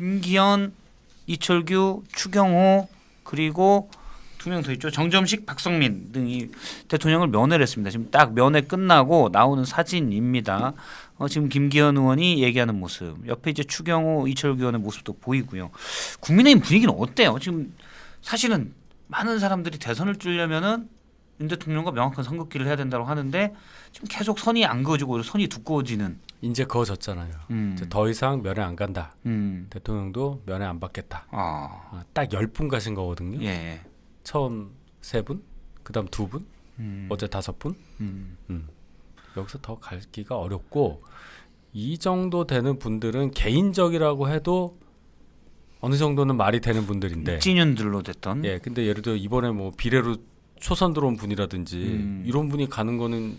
김기현, 이철규, 추경호 그리고 두 명 더 있죠. 정점식, 박성민 등이 대통령을 면회를 했습니다. 지금 딱 면회 끝나고 나오는 사진입니다. 어, 지금 김기현 의원이 얘기하는 모습, 옆에 이제 추경호, 이철규 의원의 모습도 보이고요. 국민의힘 분위기는 어때요? 지금 사실은 많은 사람들이 대선을 뚫려면은 윤 대통령과 명확한 선긋기를 해야 된다고 하는데 지금 계속 선이 안 그어지고 선이 두꺼워지는. 이제 그어졌잖아요. 음. 이제 더 이상 면회 안 간다. 음. 대통령도 면회 안 받겠다. 아. 아, 딱열 분 가신 거거든요. 예. 처음 세 분, 그다음 두 분, 음. 어제 다섯 분. 음. 음. 여기서 더 갈기가 어렵고 이 정도 되는 분들은 개인적이라고 해도 어느 정도는 말이 되는 분들인데. 찐윤들로 됐던. 예, 근데 예를 들어 이번에 뭐 비례로 초선 들어온 분이라든지 음. 이런 분이 가는 거는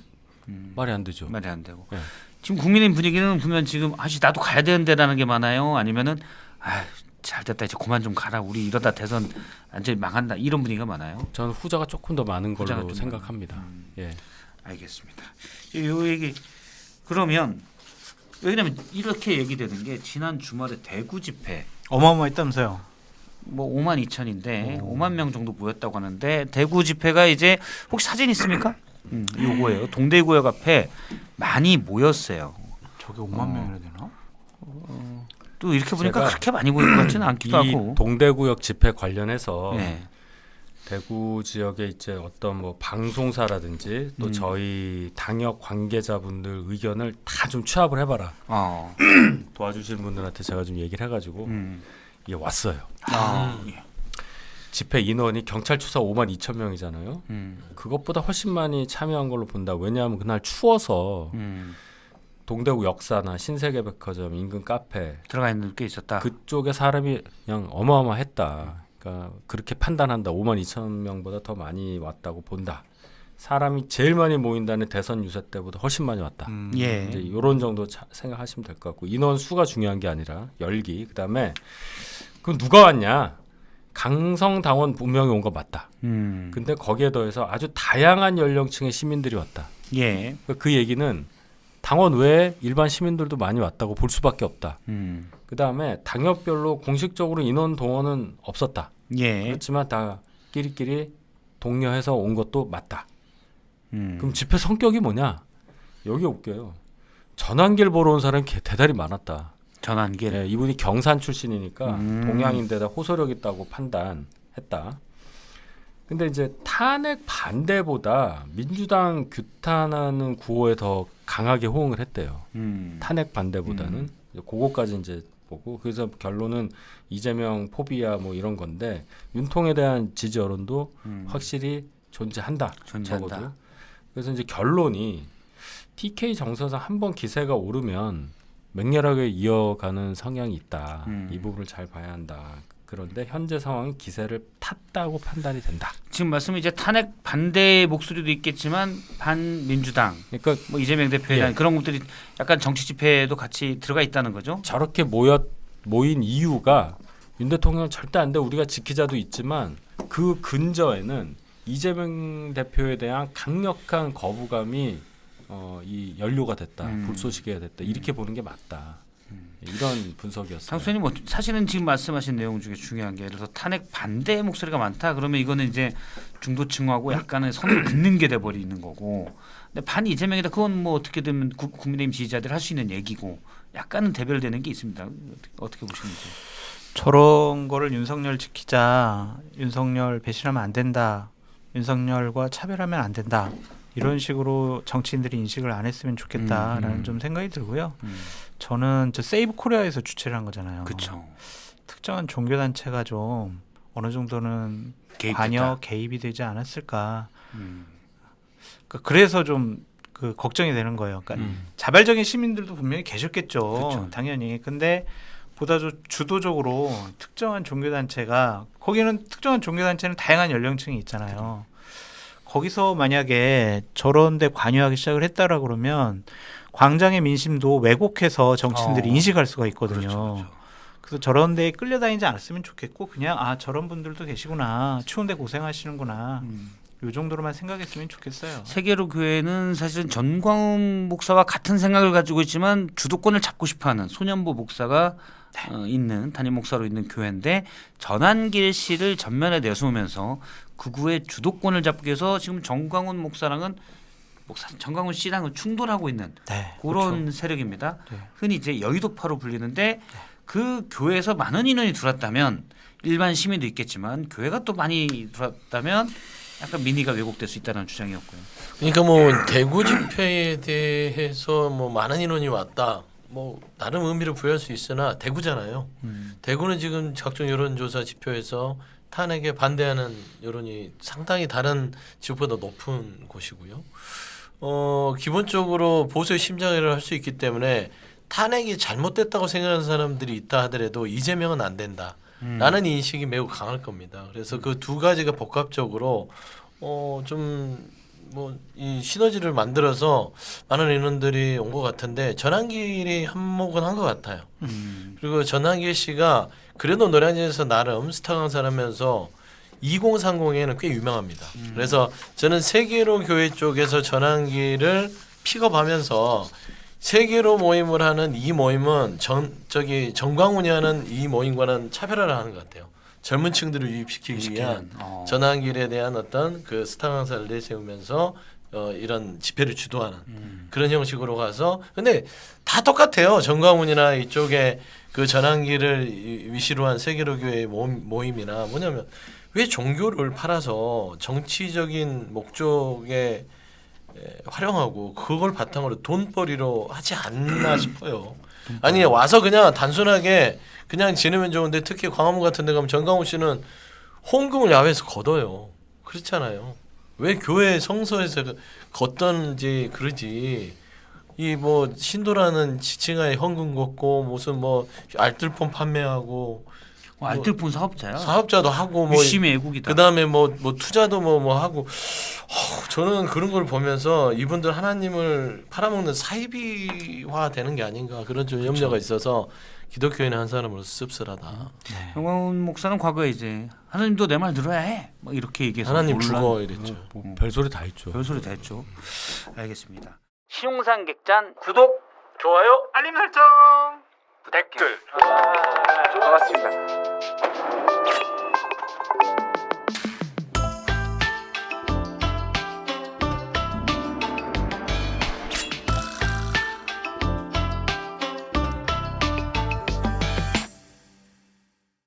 음. 말이 안 되죠. 말이 안 되고. 예. 지금 국민의힘 분위기는 보면 지금 아씨 나도 가야 되는데라는 게 많아요. 아니면은 아 잘 됐다 이제 그만 좀 가라. 우리 이러다 대선 완전히 망한다. 이런 분위기가 많아요. 저는 후자가 조금 더 많은 걸로 좀 생각합니다. 음. 예. 알겠습니다. 요 얘기 그러면 왜냐면 이렇게 얘기되는 게 지난 주말에 대구 집회 어마어마했다면서요. 뭐 5만 2천인데 5만 명 정도 모였다고 하는데 대구 집회가 이제 혹시 사진 있습니까? 음, 요거예요. 동대구역 앞에 많이 모였어요. 저게 5만 어. 명이나 되나? 또 이렇게 보니까 그렇게 많이 모일 것 같지는 않기도 이 하고. 동대구역 집회 관련해서 네. 대구 지역에 이제 어떤 뭐 방송사라든지 또 음. 저희 당역 관계자분들 의견을 다 좀 취합을 해봐라 어. 도와주시는 분들한테 제가 좀 얘기를 해가지고 음. 이게 왔어요. 아. 예. 집회 인원이 경찰 추사 5만 2천 명이잖아요. 음. 그것보다 훨씬 많이 참여한 걸로 본다. 왜냐하면 그날 추워서 음. 동대구 역사나 신세계백화점 인근 카페 들어가 있는 게 있었다. 그쪽에 사람이 그냥 어마어마했다. 그러니까 그렇게 판단한다. 5만 2천 명보다 더 많이 왔다고 본다. 사람이 제일 많이 모인다는 대선 유세 때보다 훨씬 많이 왔다. 음. 예. 이제 이런 정도 차- 생각하시면 될 것 같고 인원 수가 중요한 게 아니라 열기 그다음에 그럼 누가 왔냐? 강성 당원 분명히 온 거 맞다. 음. 근데 거기에 더해서 아주 다양한 연령층의 시민들이 왔다. 예. 그러니까 그 얘기는 당원 외에 일반 시민들도 많이 왔다고 볼 수밖에 없다. 음. 그 다음에 당협별로 공식적으로 인원 동원은 없었다. 예. 그렇지만 다 끼리끼리 독려해서 온 것도 맞다. 음. 그럼 집회 성격이 뭐냐? 여기 웃겨요. 전환길 보러 온 사람이 개- 대단히 많았다. 전환길. 예, 이분이 경산 출신이니까 음. 동양인데다 호소력 있다고 판단했다. 근데 이제 탄핵 반대보다 민주당 규탄하는 구호에 더 강하게 호응을 했대요. 음. 탄핵 반대보다는 이제 그거까지 이제 보고 그래서 결론은 이재명 포비아 뭐 이런 건데 윤통에 대한 지지 여론도 음. 확실히 존재한다. 존재한다. 적어도. 그래서 이제 결론이 TK 정서상 한번 기세가 오르면 맹렬하게 이어가는 성향이 있다. 음. 이 부분을 잘 봐야 한다. 그런데 현재 상황이 기세를 탔다고 판단이 된다. 지금 말씀은 이제 탄핵 반대 목소리도 있겠지만 반민주당 그러니까 뭐 이재명 대표에 대한 예. 그런 것들이 약간 정치 집회에도 같이 들어가 있다는 거죠. 저렇게 모였 모인 이유가 윤 대통령 절대 안 돼 우리가 지키자도 있지만 그 근저에는 이재명 대표에 대한 강력한 거부감이 어, 이 연료가 됐다 음. 불쏘시개가 됐다 이렇게 보는 게 맞다. 이런 분석이었어요. 상수님 뭐 사실은 지금 말씀하신 내용 중에 중요한 게 예를 들어서 탄핵 반대 목소리가 많다. 그러면 이거는 이제 중도층하고 약간의 선을 긋는 게 돼버리는 거고. 근데 반 이재명이다. 그건 뭐 어떻게든 구- 국민의힘 지지자들 할 수 있는 얘기고 약간은 대별되는 게 있습니다. 어떻게, 어떻게 보시는지. 저런 거를 윤석열 지키자, 윤석열 배신하면 안 된다, 윤석열과 차별하면 안 된다. 이런 식으로 정치인들이 인식을 안 했으면 좋겠다라는 음, 음. 좀 생각이 들고요. 음. 저는 저 세이브 코리아에서 주최를 한 거잖아요. 그렇죠 특정한 종교 단체가 좀 어느 정도는 관여 개입이 되지 않았을까. 음. 그러니까 그래서 좀 그 걱정이 되는 거예요. 그러니까 음. 자발적인 시민들도 분명히 계셨겠죠. 그쵸. 당연히. 근데 보다 주, 주도적으로 특정한 종교 단체가 거기는 특정한 종교 단체는 다양한 연령층이 있잖아요. 거기서 만약에 저런 데 관여하기 시작을 했다라 그러면 광장의 민심도 왜곡해서 정치인들이 어. 인식할 수가 있거든요. 그렇죠, 그렇죠. 그래서 저런 데에 끌려다니지 않았으면 좋겠고 그냥 아 저런 분들도 계시구나 추운데 고생하시는구나 음. 요 정도로만 생각했으면 좋겠어요. 세계로 교회는 사실은 전광훈 목사와 같은 생각을 가지고 있지만 주도권을 잡고 싶어하는 소년보 목사가 어, 있는 담임 목사로 있는 교회인데 전한길 씨를 전면에 내세우면서 극우의 주도권을 잡기 위해서 지금 정광훈 목사랑은 목사 정광훈 씨랑은 충돌하고 있는 네. 그런 세력입니다. 네. 흔히 이제 여의도파로 불리는데 그 교회에서 많은 인원이 들어왔다면 일반 시민도 있겠지만 교회가 또 많이 들어왔다면 약간 민의가 왜곡될 수 있다는 주장이었고요. 그러니까 뭐 대구 집회에 대해서 뭐 많은 인원이 왔다. 뭐 나름 의미를 부여할 수 있으나 대구잖아요. 대구는 지금 각종 여론조사 지표에서 탄핵에 반대하는 여론이 상당히 다른 지역보다 높은 곳이고요. 어 기본적으로 보수의 심장이를 할수 있기 때문에 탄핵이 잘못됐다고 생각하는 사람들이 있다 하더라도 이재명은 안 된다. 라는 인식이 매우 강할 겁니다. 그래서 그 두 가지가 복합적으로 어좀 뭐 이 시너지를 만들어서 많은 인원들이 온 것 같은데 전환길이 한몫은 한 것 같아요. 음. 그리고 전환길 씨가 그래도 노량진에서 나름 스타 강사라면서 2030에는 꽤 유명합니다. 그래서 저는 세계로 교회 쪽에서 전환길을 픽업하면서 세계로 모임을 하는 이 모임은 전 저기 정광훈이 하는 이 모임과는 차별화를 하는 것 같아요. 젊은 층들을 유입시키기 위한 어. 전환길에 대한 어떤 그 스타 강사를 내세우면서 어, 이런 집회를 주도하는 그런 형식으로 가서 근데 다 똑같아요. 정광훈이나 이쪽에 그 이- 위시로 한 세계로 교회 모임, 모임이나 뭐냐면 왜 종교를 팔아서 정치적인 목적에 에, 활용하고 그걸 바탕으로 돈벌이로 하지 않나 싶어요. 아니 와서 그냥 단순하게 그냥 지내면 좋은데 특히 광화문 같은 데 가면 정강훈 씨는 홍금을 야외에서 걷어요. 그렇잖아요. 왜 교회 성서에서 그- 걷던지 그러지. 이 뭐 신도라는 지칭하에 헌금 걷고 무슨 뭐 알뜰폰 판매하고 어, 알뜰폰 사업자야. 사업자도 하고 뭐 유심의 애국이다. 그다음에 뭐뭐 투자도 뭐뭐 하고 어, 저는 그런 걸 보면서 이분들 하나님을 팔아먹는 사이비화 되는 게 아닌가 그런 좀 염려가 있어서 기독교인의 한 사람으로 씁쓸하다. 정광훈 목사는 과거에 이제 하나님도 내 말 들어야 해. 막 이렇게 얘기해서 하나님 죽어 이랬죠. 뭐 별소리 다 있죠. 별소리 다 했죠. 알겠습니다. 시용산 객잔 구독, 좋아요. 알림 설정. 댓글. 반갑습니다.